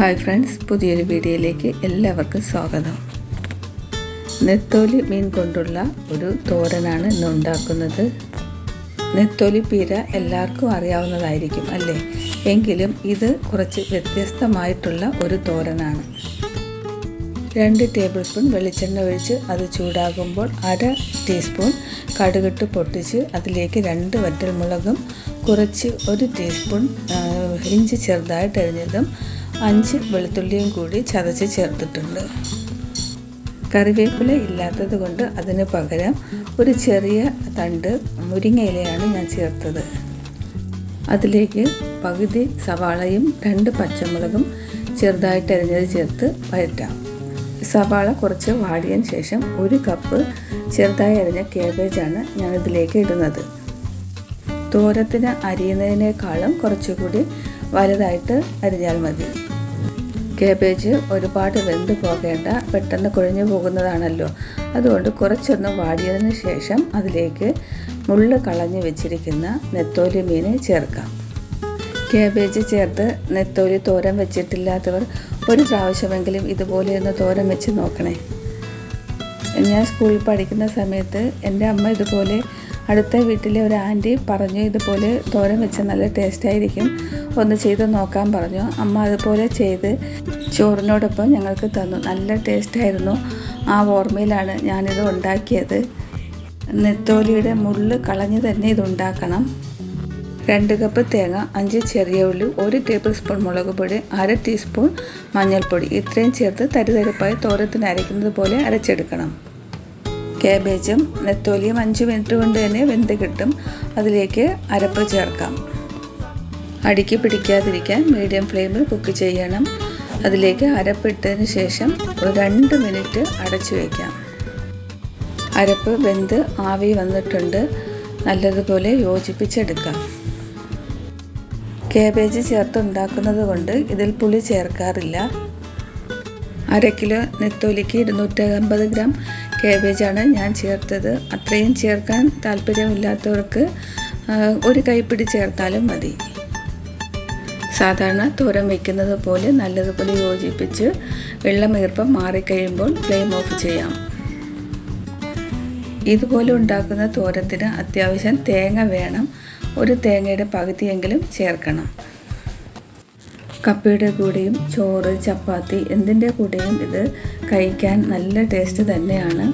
Hi friends പുതിയൊരു വീഡിയോയിലേക്ക് എല്ലാവർക്കും സ്വാഗതം. നെത്തോലി മീൻ കൊണ്ടുള്ള ഒരു തോരനാണ് ഇന്ന് ഉണ്ടാക്കുന്നത്. നെത്തോലി പീര എല്ലാവർക്കും അറിയാവുന്നതായിരിക്കും അല്ലേ? എങ്കിലും ഇത് കുറച്ച് വ്യത്യസ്തമായിട്ടുള്ള ഒരു തോരനാണ്. രണ്ട് ടേബിൾ സ്പൂൺ വെളിച്ചെണ്ണ ഒഴിച്ച് അത് ചൂടാകുമ്പോൾ അര ടീസ്പൂൺ കടുകിട്ട് പൊട്ടിച്ച് അതിലേക്ക് രണ്ട് വറ്റൽമുളകും കുറച്ച് ഒരു ടീസ്പൂൺ ഇഞ്ചി ചെറുതായിട്ട് അരിഞ്ഞതും അഞ്ച് വെളുത്തുള്ളിയും കൂടി ചതച്ച് ചേർത്തിട്ടുണ്ട്. കറിവേപ്പില ഇല്ലാത്തത് കൊണ്ട് അതിന് പകരം ഒരു ചെറിയ തണ്ട് മുരിങ്ങയിലയാണ് ഞാൻ ചേർത്തത്. അതിലേക്ക് പകുതി സവാളയും രണ്ട് പച്ചമുളകും ചെറുതായിട്ട് അരിഞ്ഞത് ചേർത്ത് വഴറ്റാം. സവാള കുറച്ച് വാടിയതിന് ശേഷം ഒരു കപ്പ് ചെറുതായി അരിഞ്ഞ കേബേജാണ് ഞാൻ ഇതിലേക്ക് ഇടുന്നത്. തോരത്തിന് അരിയുന്നതിനേക്കാളും കുറച്ചുകൂടി വലുതായിട്ട് അരിഞ്ഞാൽ മതി. കേബേജ് ഒരുപാട് വെന്ത് പോകേണ്ട പെട്ടെന്ന് കുഴഞ്ഞു പോകുന്നതാണല്ലോ. അതുകൊണ്ട് കുറച്ചൊന്ന് വാടിയതിന് ശേഷം അതിലേക്ക് മുള്ള് കളഞ്ഞു വെച്ചിരിക്കുന്ന നെത്തോലി മീൻ ചേർക്കാം. കേബേജ് ചേർത്ത് നെത്തോലി തോരൻ വെച്ചിട്ടില്ലാത്തവർ ഒരു പ്രാവശ്യമെങ്കിലും ഇതുപോലെ ഒന്ന് തോരൻ വെച്ച് നോക്കണേ. ഞാൻ സ്കൂളിൽ പഠിക്കുന്ന സമയത്ത് എന്റെ അമ്മ ഇതുപോലെ അടുത്ത വീട്ടിലെ ഒരു ആന്റി പറഞ്ഞു ഇതുപോലെ തോരൻ വെച്ച നല്ല ടേസ്റ്റ് ആയിരിക്കും. ഒന്ന് ചെയ്ത് നോക്കാൻ പറഞ്ഞു. അമ്മ അതുപോലെ ചെയ്ത് ചോറിനോടൊപ്പം ഞങ്ങൾക്ക് തന്നു. നല്ല ടേസ്റ്റായിരുന്നു ആ ഓർമ്മയിലാണ് ഞാനിത് ഉണ്ടാക്കിയത്. നെത്തോലിയുടെ മുള്ള് കളഞ്ഞ് തന്നെ ഇതുണ്ടാക്കണം രണ്ട് കപ്പ് തേങ്ങ അഞ്ച് ചെറിയ ഉള്ളി ഒരു ടേബിൾ സ്പൂൺ മുളക് പൊടി അര ടീസ്പൂൺ മഞ്ഞൾപ്പൊടി. ഇത്രയും ചേർത്ത് തരിതരിപ്പായി തോരത്തിന് അരയ്ക്കുന്നത് പോലെ അരച്ചെടുക്കണം. കാബേജും നെത്തോലിയും അഞ്ച് മിനിറ്റ് കൊണ്ട് തന്നെ വെന്ത് കിട്ടും. അതിലേക്ക് അരപ്പ് ചേർക്കാം. അടിക്ക് പിടിക്കാതിരിക്കാൻ മീഡിയം ഫ്ലെയിമിൽ കുക്ക് ചെയ്യണം. അതിലേക്ക് അരപ്പിട്ടതിന് ശേഷം ഒരു രണ്ട് മിനിറ്റ് അടച്ചു വയ്ക്കാം അരപ്പ് വെന്ത് ആവി വന്നിട്ടുണ്ട്. നല്ലതുപോലെ യോജിപ്പിച്ചെടുക്കാം. കാബേജ് ചേർത്ത് ഉണ്ടാക്കുന്നത് കൊണ്ട് ഇതിൽ പുളി ചേർക്കാറില്ല. അര കിലോ നെത്തോലിക്ക് ഇരുന്നൂറ്റമ്പത് ഗ്രാം കാബേജാണ് ഞാൻ ചേർത്തത്. അത്രയും ചേർക്കാൻ താല്പര്യമില്ലാത്തവർക്ക് ഒരു കൈപ്പിടി ചേർത്താലും മതി. സാധാരണ തോരൻ വയ്ക്കുന്നത് പോലെ നല്ലതുപോലെ യോജിപ്പിച്ച് വെള്ളം ഈർപ്പം മാറിക്കഴിയുമ്പോൾ ഫ്ലെയിം ഓഫ് ചെയ്യാം. ഇതുപോലെ ഉണ്ടാക്കുന്ന തോരത്തിന് അത്യാവശ്യം തേങ്ങ വേണം. ഒരു തേങ്ങയുടെ പകുതിയെങ്കിലും ചേർക്കണം. കപ്പയുടെ കൂടെയും ചോറ് ചപ്പാത്തി എന്തിന്റെ കൂടെയും ഇത് കഴിക്കാൻ നല്ല ടേസ്റ്റ് തന്നെയാണ്.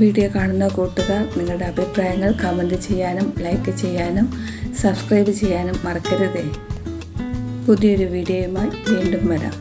വീഡിയോ കാണുന്ന കൂട്ടുകാർ നിങ്ങളുടെ അഭിപ്രായങ്ങൾ കമന്റ് ചെയ്യാനും ലൈക്ക് ചെയ്യാനും സബ്സ്ക്രൈബ് ചെയ്യാനും മറക്കരുതേ. പുതിയൊരു വീഡിയോയുമായി വീണ്ടും വരാം.